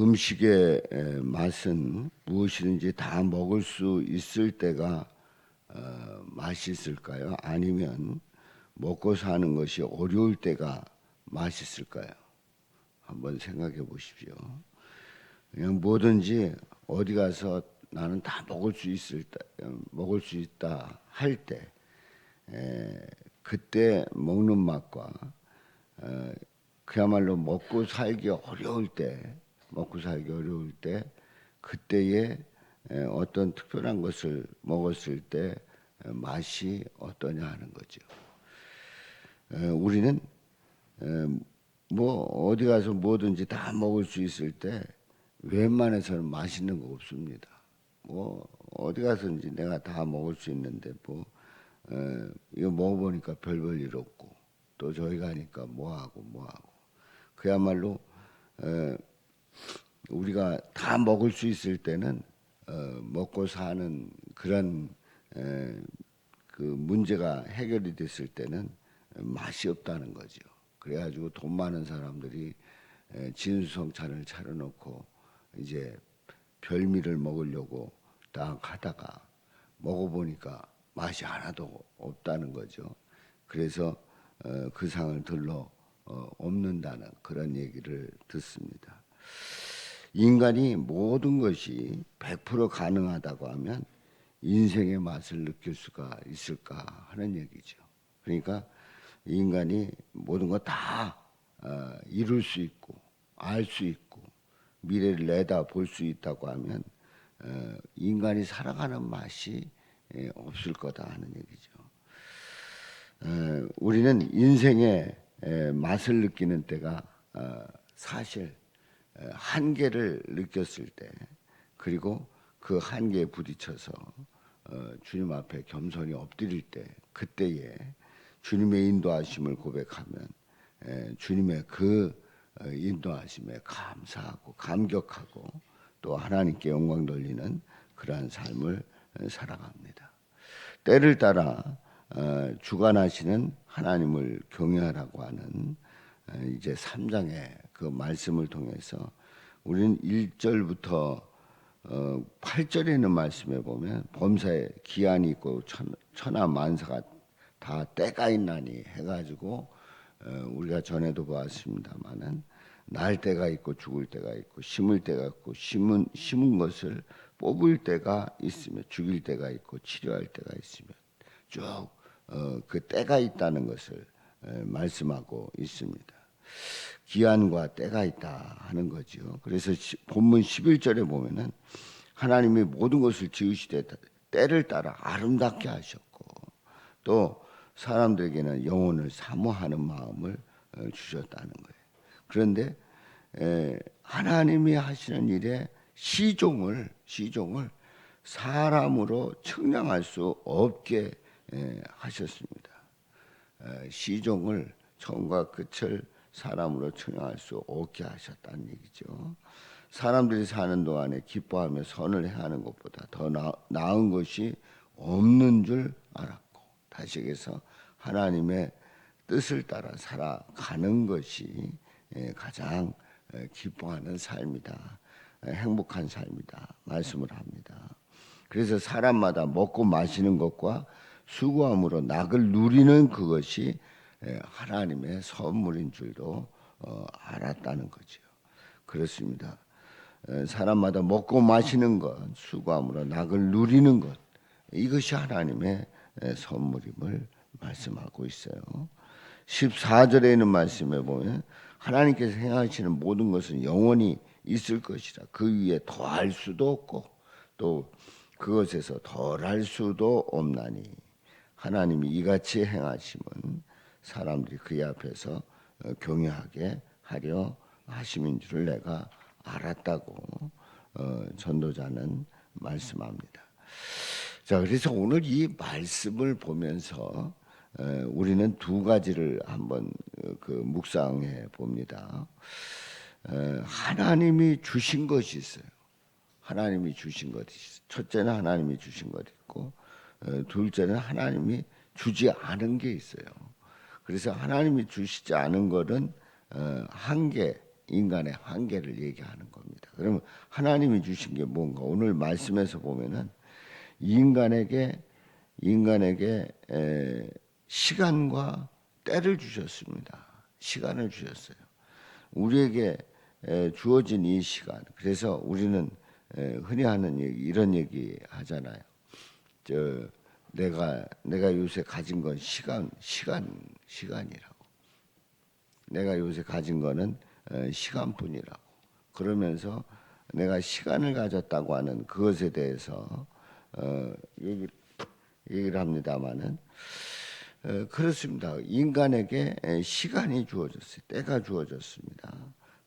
음식의 에, 맛은 무엇이든지 다 먹을 수 있을 때가 어, 맛있을까요? 아니면 먹고 사는 것이 어려울 때가 맛있을까요? 한번 생각해 보십시오. 그냥 뭐든지 어디 가서 나는 다 먹을 수 있을 때, 먹을 수 있다 할 때, 에, 그때 먹는 맛과 어, 그야말로 먹고 살기 어려울 때, 먹고 살기 어려울 때, 그때에 에, 어떤 특별한 것을 먹었을 때 에, 맛이 어떠냐 하는 거죠. 에, 우리는 에, 뭐 어디 가서 뭐든지 다 먹을 수 있을 때 웬만해서는 맛있는 거 없습니다. 뭐 어디 가서든지 내가 다 먹을 수 있는데 뭐 에, 이거 먹어보니까 별 볼 일 없고 또 저희 가니까 뭐 하고 뭐 하고 그야말로 에, 우리가 다 먹을 수 있을 때는 어, 먹고 사는 그런 에, 그 문제가 해결이 됐을 때는 맛이 없다는 거죠. 그래가지고 돈 많은 사람들이 에, 진수성찬을 차려놓고 이제 별미를 먹으려고 딱 하다가 먹어보니까 맛이 하나도 없다는 거죠. 그래서 어, 그 상을 들러 어, 없는다는 그런 얘기를 듣습니다. 인간이 모든 것이 100% 가능하다고 하면 인생의 맛을 느낄 수가 있을까 하는 얘기죠. 그러니까 인간이 모든 거다 어, 이룰 수 있고 알 수 있고 미래를 내다 볼 수 있다고 하면 어, 인간이 살아가는 맛이 예, 없을 거다 하는 얘기죠. 어, 우리는 인생의 에, 맛을 느끼는 때가 어, 사실 에, 한계를 느꼈을 때 그리고 그 한계에 부딪혀서 어, 주님 앞에 겸손히 엎드릴 때 그때에 주님의 인도하심을 고백하면 에, 주님의 그 어, 인도하심에 감사하고 감격하고 또 하나님께 영광 돌리는 그러한 삶을 어, 살아갑니다. 때를 따라 어, 주관하시는 하나님을 경외하라고 하는 어, 이제 3장의 그 말씀을 통해서 우리는 1절부터 어, 8절에 있는 말씀에 보면 범사에 기한이 있고 천, 천하 만사가 다 때가 있나니 해가지고 어, 우리가 전에도 보았습니다만은 날 때가 있고 죽을 때가 있고 심을 때가 있고 심은 심은 것을 뽑을 때가 있으며 죽일 때가 있고 치료할 때가 있으며 쭉 어, 그 때가 있다는 것을 에, 말씀하고 있습니다. 기한과 때가 있다 하는 거죠. 그래서 시, 본문 11절에 보면은 하나님이 모든 것을 지으시되 때를 따라 아름답게 하셨고 또 사람들에게는 영혼을 사모하는 마음을 어, 주셨다는 거예요. 그런데 에, 하나님이 하시는 일에 시종을 시종을 사람으로 측량할 수 없게 에, 하셨습니다. 에, 시종을 처음과 끝을 사람으로 측량할 수 없게 하셨다는 얘기죠. 사람들이 사는 동안에 기뻐하며 선을 행하는 것보다 더 나, 나은 것이 없는 줄 알았고 다시 얘기해서 하나님의 뜻을 따라 살아가는 것이 예, 가장 예, 기뻐하는 삶이다. 예, 행복한 삶이다. 말씀을 합니다. 그래서 사람마다 먹고 마시는 것과 수고함으로 낙을 누리는 그것이 하나님의 선물인 줄도 어, 알았다는 거죠. 그렇습니다. 사람마다 먹고 마시는 것, 수고함으로 낙을 누리는 것, 이것이 하나님의 선물임을 말씀하고 있어요. 14절에 있는 말씀에 보면 하나님께서 행하시는 모든 것은 영원히 있을 것이라 그 위에 더할 수도 없고 또 그것에서 덜할 수도 없나니 하나님이 이같이 행하심은 사람들이 그의 앞에서 어, 경외하게 하려 하심인 줄을 내가 알았다고 어, 전도자는 말씀합니다. 자, 그래서 오늘 이 말씀을 보면서 우리는 두 가지를 한번 어, 그 묵상해 봅니다. 하나님이 주신 것이 있어요. 하나님이 주신 것이 있어요. 첫째는 하나님이 주신 것 있고 둘째는 하나님이 주지 않은 게 있어요. 그래서 하나님이 주시지 않은 것은 한계 인간의 한계를 얘기하는 겁니다. 그러면 하나님이 주신 게 뭔가 오늘 말씀에서 보면은 인간에게 인간에게 에, 시간과 때를 주셨습니다. 시간을 주셨어요. 우리에게 에, 주어진 이 시간. 그래서 우리는 에, 흔히 하는 얘기, 이런 얘기 하잖아요. 저 내가 내가 요새 가진 건 시간 시간 시간이라고. 내가 요새 가진 거는 어, 시간뿐이라고. 그러면서 내가 시간을 가졌다고 하는 그것에 대해서 어, 얘기, 얘기를 합니다마는 어, 그렇습니다. 인간에게 에, 시간이 주어졌어요. 때가 주어졌습니다.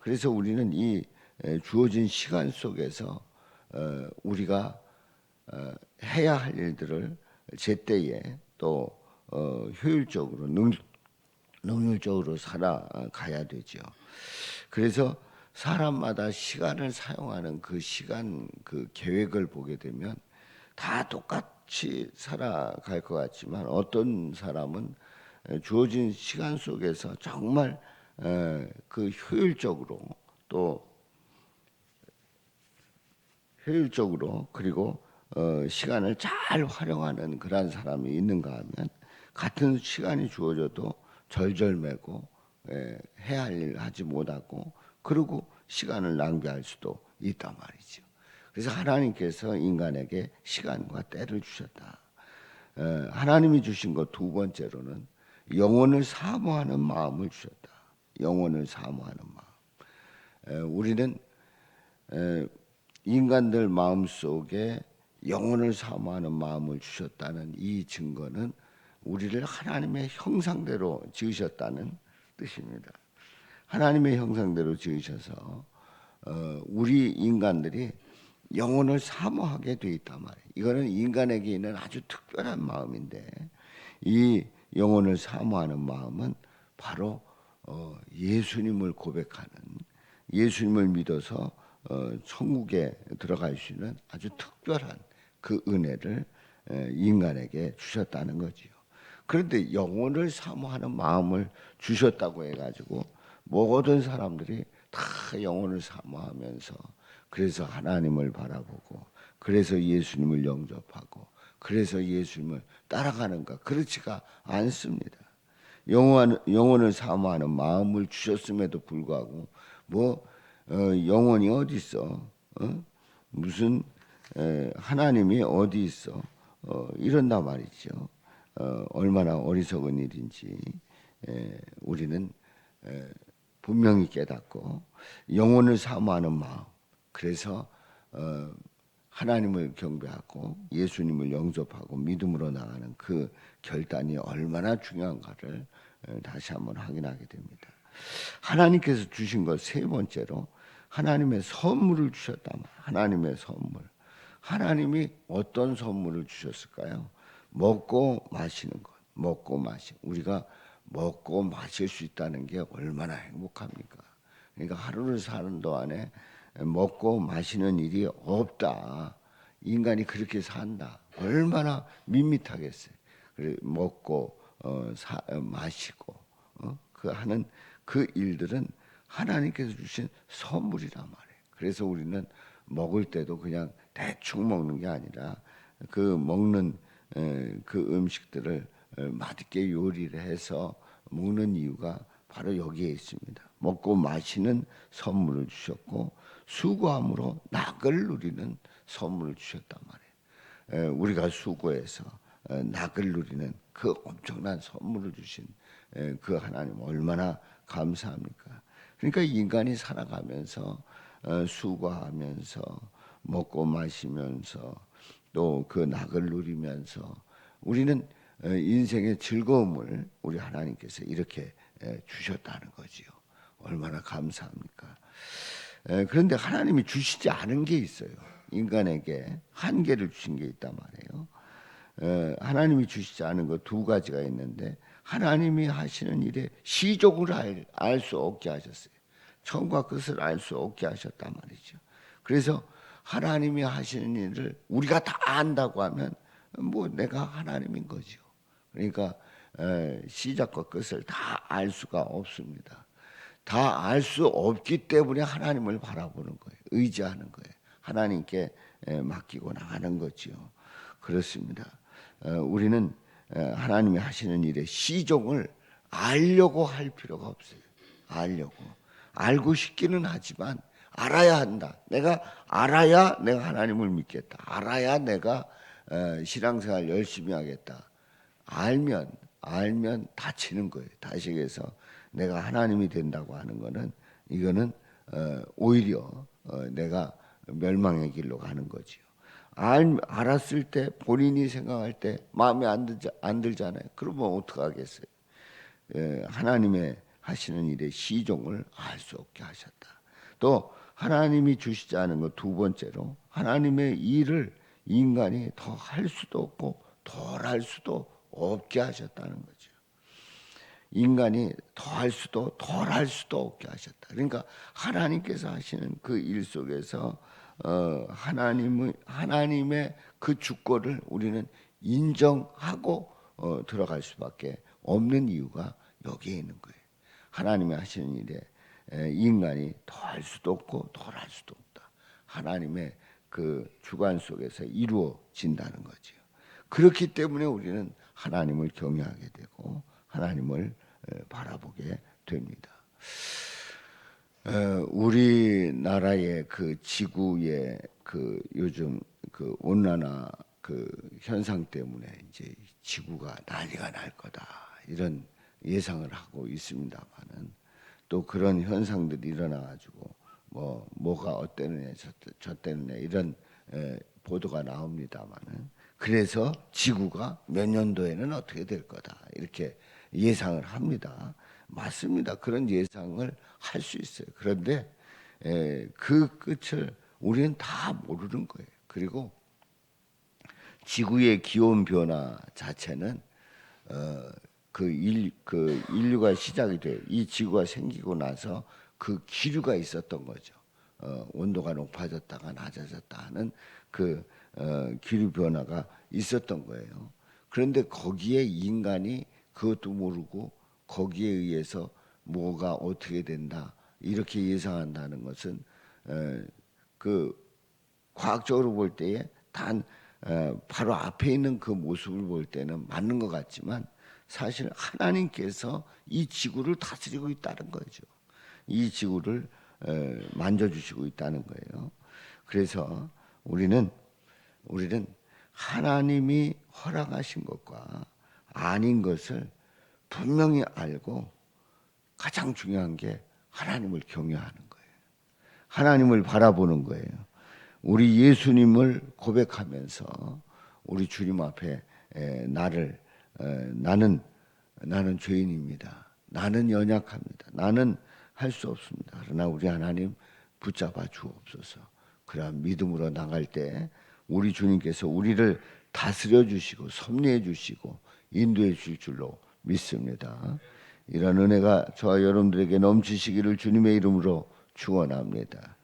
그래서 우리는 이 에, 주어진 시간 속에서 어, 우리가 어, 해야 할 일들을 제때에 또 어, 효율적으로 능, 능률적으로 살아가야 되죠. 그래서 사람마다 시간을 사용하는 그 시간 그 계획을 보게 되면 다 똑같이 살아갈 것 같지만 어떤 사람은 주어진 시간 속에서 정말 에, 그 효율적으로 또 효율적으로 그리고 어, 시간을 잘 활용하는 그러한 사람이 있는가 하면 같은 시간이 주어져도 절절매고 에, 해야 할 일 하지 못하고 그리고 시간을 낭비할 수도 있단 말이죠. 그래서 하나님께서 인간에게 시간과 때를 주셨다. 에, 하나님이 주신 것 두 번째로는 영혼을 사모하는 마음을 주셨다. 영혼을 사모하는 마음. 에, 우리는 에, 인간들 마음 속에 영혼을 사모하는 마음을 주셨다는 이 증거는 우리를 하나님의 형상대로 지으셨다는 뜻입니다. 하나님의 형상대로 지으셔서 어, 우리 인간들이 영혼을 사모하게 돼 있단 말이에요. 이거는 인간에게 있는 아주 특별한 마음인데 이 영혼을 사모하는 마음은 바로 어, 예수님을 고백하는 예수님을 믿어서 어, 천국에 들어갈 수 있는 아주 특별한 그 은혜를 에, 인간에게 주셨다는 거지요. 그런데 영혼을 사모하는 마음을 주셨다고 해가지고 모든 사람들이 다 영혼을 사모하면서 그래서 하나님을 바라보고 그래서 예수님을 영접하고 그래서 예수님을 따라가는가 그렇지가 않습니다. 영혼, 영혼을 사모하는 마음을 주셨음에도 불구하고 뭐 어, 영혼이 어디 있어? 어? 무슨 에, 하나님이 어디 있어? 어, 이런단 말이죠. 어, 얼마나 어리석은 일인지 에, 우리는 에, 분명히 깨닫고 영혼을 사모하는 마음. 그래서 어, 하나님을 경배하고 예수님을 영접하고 믿음으로 나가는 그 결단이 얼마나 중요한가를 에, 다시 한번 확인하게 됩니다. 하나님께서 주신 것 세 번째로 하나님의 선물을 주셨다. 하나님의 선물. 하나님이 어떤 선물을 주셨을까요? 먹고 마시는 것. 먹고 마시. 우리가 먹고 마실 수 있다는 게 얼마나 행복합니까? 그러니까 하루를 사는 동안에 먹고 마시는 일이 없다. 인간이 그렇게 산다. 얼마나 밋밋하겠어요. 먹고 어, 사, 어, 마시고 어? 그 하는 그 일들은 하나님께서 주신 선물이란 말이에요. 그래서 우리는 먹을 때도 그냥 대충 먹는 게 아니라 그 먹는 에, 그 음식들을 에, 맛있게 요리를 해서 먹는 이유가 바로 여기에 있습니다. 먹고 마시는 선물을 주셨고 수고함으로 낙을 누리는 선물을 주셨단 말이에요. 에, 우리가 수고해서 에, 낙을 누리는 그 엄청난 선물을 주신 에, 그 하나님 얼마나 감사합니까? 그러니까 인간이 살아가면서 어, 수고하면서 먹고 마시면서 또 그 낙을 누리면서 우리는 어, 인생의 즐거움을 우리 하나님께서 이렇게 에, 주셨다는 거지요. 얼마나 감사합니까? 에, 그런데 하나님이 주시지 않은 게 있어요. 인간에게 한계를 주신 게 있단 말이에요. 에, 하나님이 주시지 않은 거 두 가지가 있는데 하나님이 하시는 일에 시족을 알 수 없게 하셨어요. 처음과 끝을 알 수 없게 하셨단 말이죠. 그래서 하나님이 하시는 일을 우리가 다 안다고 하면 뭐 내가 하나님인 거죠. 그러니까 에, 시작과 끝을 다 알 수가 없습니다. 다 알 수 없기 때문에 하나님을 바라보는 거예요. 의지하는 거예요. 하나님께 에, 맡기고 나가는 거지요. 그렇습니다. 어, 우리는 에, 하나님이 하시는 일의 시종을 알려고 할 필요가 없어요. 알려고 알고 싶기는 하지만 알아야 한다. 내가 알아야 내가 하나님을 믿겠다. 알아야 내가 어, 신앙생활 열심히 하겠다. 알면 알면 다치는 거예요. 다시 해서 내가 하나님이 된다고 하는 거는 이거는 어, 오히려 어, 내가 멸망의 길로 가는 거지요. 알, 알았을 때 본인이 생각할 때 마음에 안, 들자, 안 들잖아요. 그러면 어떡하겠어요? 예, 하나님의 하시는 일의 시종을 알 수 없게 하셨다. 또 하나님이 주시지 않은 것 두 번째로 하나님의 일을 인간이 더 할 수도 없고 덜 할 수도 없게 하셨다는 거죠. 인간이 더 할 수도 덜 할 수도 없게 하셨다. 그러니까 하나님께서 하시는 그 일 속에서 어, 하나님의 하나님의 그 주권을 우리는 인정하고 어, 들어갈 수밖에 없는 이유가 여기에 있는 거예요. 하나님이 하시는 일에 에, 인간이 더할 수도 없고 덜할 수도 없다. 하나님의 그 주관 속에서 이루어진다는 거죠. 그렇기 때문에 우리는 하나님을 경외하게 되고 하나님을 에, 바라보게 됩니다. 에, 우리나라의 그 지구의 그 요즘 그 온난화 그 현상 때문에 이제 지구가 난리가 날 거다 이런 예상을 하고 있습니다만은 또 그런 현상들이 일어나 가지고 뭐 뭐가 어때느냐 저, 저 때느냐 이런 에, 보도가 나옵니다만은 그래서 지구가 몇 년도에는 어떻게 될 거다 이렇게 예상을 합니다. 맞습니다. 그런 예상을 할 수 있어요. 그런데 에, 그 끝을 우리는 다 모르는 거예요. 그리고 지구의 기온 변화 자체는 어, 그, 일, 그 인류가 시작이 돼. 이 지구가 생기고 나서 그 기류가 있었던 거죠. 어, 온도가 높아졌다가 낮아졌다 하는 그 어, 기류 변화가 있었던 거예요. 그런데 거기에 인간이 그것도 모르고 거기에 의해서 뭐가 어떻게 된다 이렇게 예상한다는 것은 에, 그 과학적으로 볼 때에 단 에, 바로 앞에 있는 그 모습을 볼 때는 맞는 것 같지만 사실 하나님께서 이 지구를 다스리고 있다는 거죠. 이 지구를 에, 만져주시고 있다는 거예요. 그래서 우리는 우리는 하나님이 허락하신 것과 아닌 것을 분명히 알고 가장 중요한 게 하나님을 경외하는 거예요. 하나님을 바라보는 거예요. 우리 예수님을 고백하면서 우리 주님 앞에 에, 나를 에, 나는 나는 죄인입니다. 나는 연약합니다. 나는 할 수 없습니다. 그러나 우리 하나님 붙잡아 주옵소서. 그러한 믿음으로 나갈 때 우리 주님께서 우리를 다스려 주시고 섭리해 주시고 인도해 주실 줄로 믿습니다. 이런 은혜가 저와 여러분들에게 넘치시기를 주님의 이름으로 축원합니다.